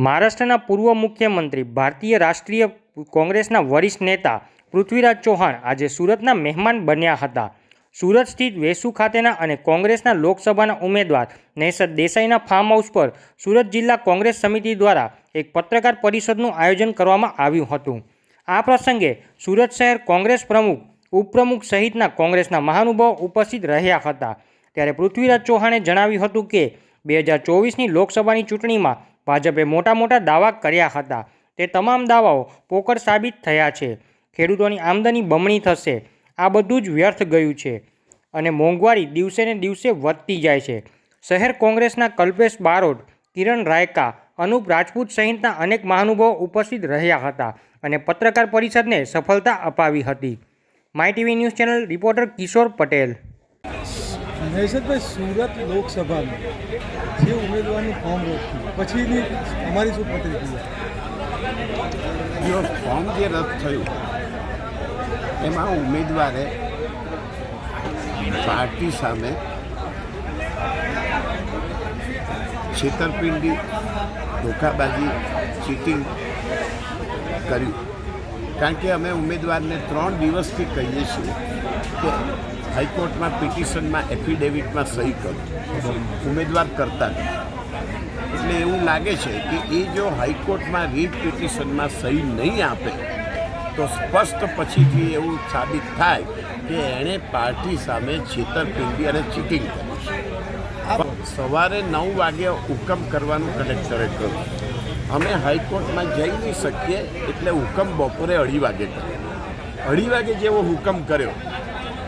મહારાષ્ટ્રના પૂર્વ મુખ્યમંત્રી, ભારતીય રાષ્ટ્રીય કોંગ્રેસના વરિષ્ઠ નેતા પૃથ્વીરાજ ચૌહાણ આજે સુરતના મહેમાન બન્યા હતા. સુરત સ્થિત વેસુ ખાતેના અને કોંગ્રેસના લોકસભાના ઉમેદવાર નેસર દેસાઈના ફાર્મ હાઉસ પર સુરત જિલ્લા કોંગ્રેસ સમિતિ દ્વારા એક પત્રકાર પરિષદનું આયોજન કરવામાં આવ્યું હતું. આ પ્રસંગે સુરત શહેર કોંગ્રેસ પ્રમુખ, ઉપપ્રમુખ સહિતના કોંગ્રેસના મહાનુભાવો ઉપસ્થિત રહ્યા હતા. ત્યારે પૃથ્વીરાજ ચૌહાણે જણાવ્યું હતું કે, બે હજાર ચોવીસની લોકસભાની ચૂંટણીમાં ભાજપે મોટા મોટા દાવા કર્યા હતા. તે તમામ દાવાઓ પોકળ સાબિત થયા છે. ખેડૂતોની આમદની બમણી થશે. આ બધું જ વ્યર્થ ગયું છે અને મોંઘવારી દિવસે ને દિવસે વધતી જાય છે. શહેર કોંગ્રેસના કલ્પેશ બારોટ, કિરણ રાયકા, અનુપ રાજપૂત સહિતના અનેક મહાનુભાવો ઉપસ્થિત રહ્યા હતા અને પત્રકાર પરિષદને સફળતા અપાવી હતી. My TV news channel reporter Kishor Patel. Naishadbhai Surat લોકસભામાં જે ઉમેદવારનું ફોર્મ રોક્યું પછીની અમારી શું પ્રતિક્રિયા? ફોર્મ જે રદ થયું, એમાં ઉમેદવારે પાર્ટી સામે છેતરપિંડી, ધોખાબાજી, ચીટિંગ કર્યું. કારણ કે અમે ઉમેદવારને ત્રણ દિવસથી કહીએ છીએ કે હાઈકોર્ટમાં પિટિશનમાં એફિડેવિટમાં સહી કરો. ઉમેદવાર કરતા એટલે એવું લાગે છે કે એ જો હાઈકોર્ટમાં રીટ પિટિશનમાં સહી નહીં આપે, તો સ્પષ્ટ પછીથી એવું સાબિત થાય કે એણે પાર્ટી સામે છેતરપિંડી અને ચીટિંગ કરી સવારે નવ વાગે હુકમ કરવાનું કલેક્ટરે કહ્યું. અમે હાઈકોર્ટમાં જઈ નહીં શકીએ, એટલે હુકમ બપોરે અઢી વાગે કર્યો. અઢી વાગે જેવો હુકમ કર્યો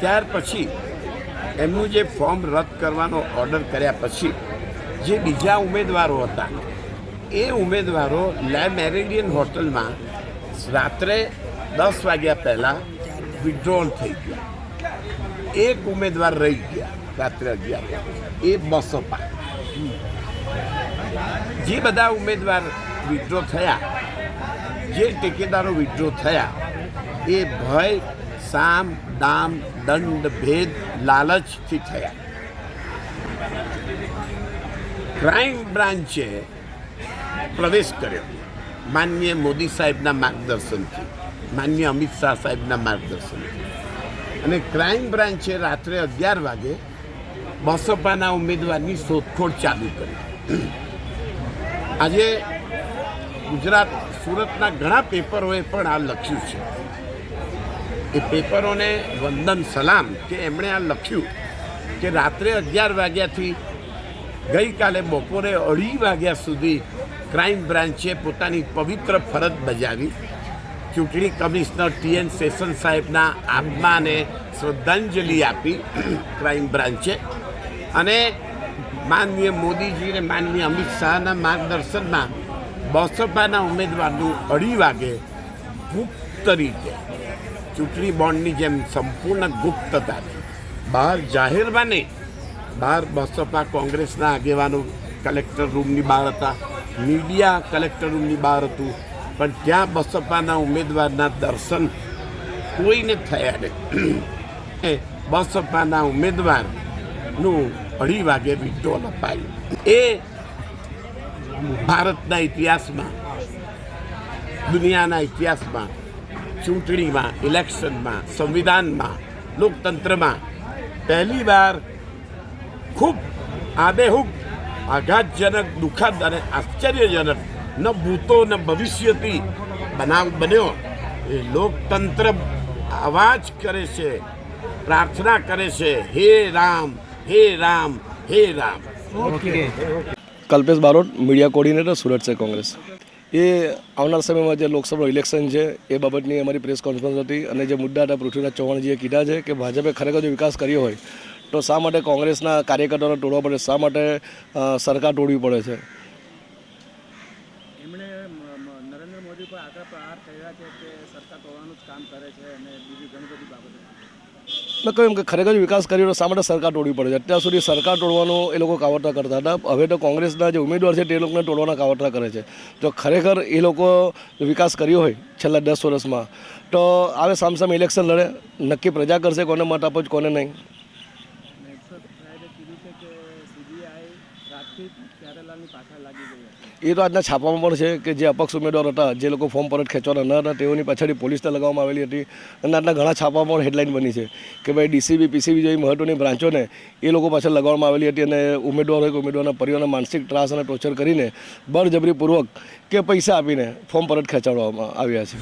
ત્યાર પછી એમનું જે ફોર્મ રદ કરવાનો ઓર્ડર કર્યા પછી જે બીજા ઉમેદવારો હતા, એ ઉમેદવારો લે મેરેડિયન હોટલમાં રાત્રે દસ વાગ્યા પહેલાં વિડ્રોલ થઈ ગયા. એક ઉમેદવાર રહી ગયા રાત્રે અગિયાર એ એ પાંચ જે બધા ઉમેદવાર વિડ્રો થયા, જે ટેકેદારો વિડ્રો થયા, એ ભય સામ, દામ, દંડ, ભેદ, લાલચથી થયા. ક્રાઇમ બ્રાન્ચે પ્રવેશ કર્યો. માન્ય મોદી સાહેબના માર્ગદર્શનથી માન્ય અમિત શાહ સાહેબના માર્ગદર્શનથી. અને ક્રાઇમ બ્રાન્ચે રાત્રે અગિયાર વાગે બસપાના ઉમેદવારની શોધખોળ ચાલુ કરી. આજે ગુજરાત, સુરતના ઘણા પેપરોએ પણ આ લખ્યું છે. એ પેપરોને વંદન સલામ કે એમણે આ લખ્યું કે રાત્રે અગિયાર વાગ્યાથી ગઈકાલે બપોરે અઢી વાગ્યા સુધી ક્રાઇમ બ્રાન્ચે પોતાની પવિત્ર ફરજ બજાવી. ચૂંટણી કમિશનર ટીએન સેશન સાહેબના આત્માને શ્રદ્ધાંજલિ આપી ક્રાઇમ બ્રાન્ચે. અને માનનીય મોદીજી અને માનનીય અમિત શાહના માર્ગદર્શનમાં બસપાના ઉમેદવારનું અઢી વાગે ગુપ્ત રીતે ચૂંટણી બોન્ડની જેમ સંપૂર્ણ ગુપ્તતાથી બહાર જાહેરમાં નહીં બહાર બસપા કોંગ્રેસના આગેવાનો કલેક્ટર રૂમની બહાર હતા. મીડિયા કલેક્ટર રૂમની બહાર હતું. પણ ત્યાં બસપાના ઉમેદવારના દર્શન કોઈને થયા નહીં. એ બસપાના ઉમેદવારનું અઢી વાગે વિટોલ અપાયું. એ ભારતના ઇતિહાસમાં, દુનિયાના ઇતિહાસમાં ચૂંટણીમાં ઇલેક્શનમાં સંવિધાનમાં લોકતંત્રમાં પહેલી વાર ખૂબ આબેહૂબ આઘાતજનક દુઃખદ અને આશ્ચર્યજનક ન ભૂતો ન ભવિષ્યથી બનાવ બન્યો. એ લોકતંત્ર અવાજ કરે છે પ્રાર્થના કરે છે હે રામ હે રામ હે રામ. કલ્પેશ બારોટ મીડિયા કોર્ડિનેટર સુરત છે કોંગ્રેસ. એ આવનાર સમયમાં જે લોકસભા ઇલેક્શન છે, એ બાબતની અમારી પ્રેસ કોન્ફરન્સ હતી અને જે મુદ્દા હતા પૃથ્વીરાજ ચૌહાણજીએ કીધા છે કે ભાજપે ખરેખર જો વિકાસ કર્યો હોય, તો શા માટે કોંગ્રેસના કાર્યકર્તાઓને તોડવા પડે? શા માટે સરકાર તોડવી પડે છે? નરેન્દ્ર મોદી પર આકરા પ્રહાર કર્યા છે કે સરકાર તોડવાનું જ કામ કરે છે અને બીજી ઘણી બધી બાબતો. મેં કહ્યું કે ખરેખર વિકાસ કર્યો શા માટે સરકાર તોડવી પડે છે. અત્યાર સુધી સરકાર તોડવાનું એ લોકો કાવતરા કરતા હતા. હવે તો કોંગ્રેસના જે ઉમેદવાર છે તે લોકોને તોડવાના કાવતરા કરે છે. તો ખરેખર એ લોકો વિકાસ કર્યો હોય છેલ્લા દસ વર્ષમાં. તો આવે સામસામે ઇલેક્શન લડે. નક્કી પ્રજા કરશે કોને મત આપો કોને નહીં નેક્સટ સાહેબે કીધું છે કે સીબીઆઈ રાત્રે વર્ષથી પ્યારેલાલની પાછળ લાગી ગઈ હતી એ તો આજના છાપામાં પણ છે કે જે અપક્ષ ઉમેદવાર હતા, જે લોકો ફોર્મ પરત ખેંચવાના ન હતા, તેઓની પાછળ પોલીસને લગાવવામાં આવેલી હતી. અને આજના ઘણા છાપામાં પણ હેડલાઇન બની છે કે ભાઈ ડીસીબી પીસીબી જેવી મહત્વની બ્રાન્ચોને એ લોકો પાછળ લગાવવામાં આવેલી હતી અને ઉમેદવાર કે ઉમેદવારના પરિવારના માનસિક ત્રાસ અને ટોર્ચર કરીને બળજબરીપૂર્વક કે પૈસા આપીને ફોર્મ પરત ખેંચાડવામાં આવ્યા છે.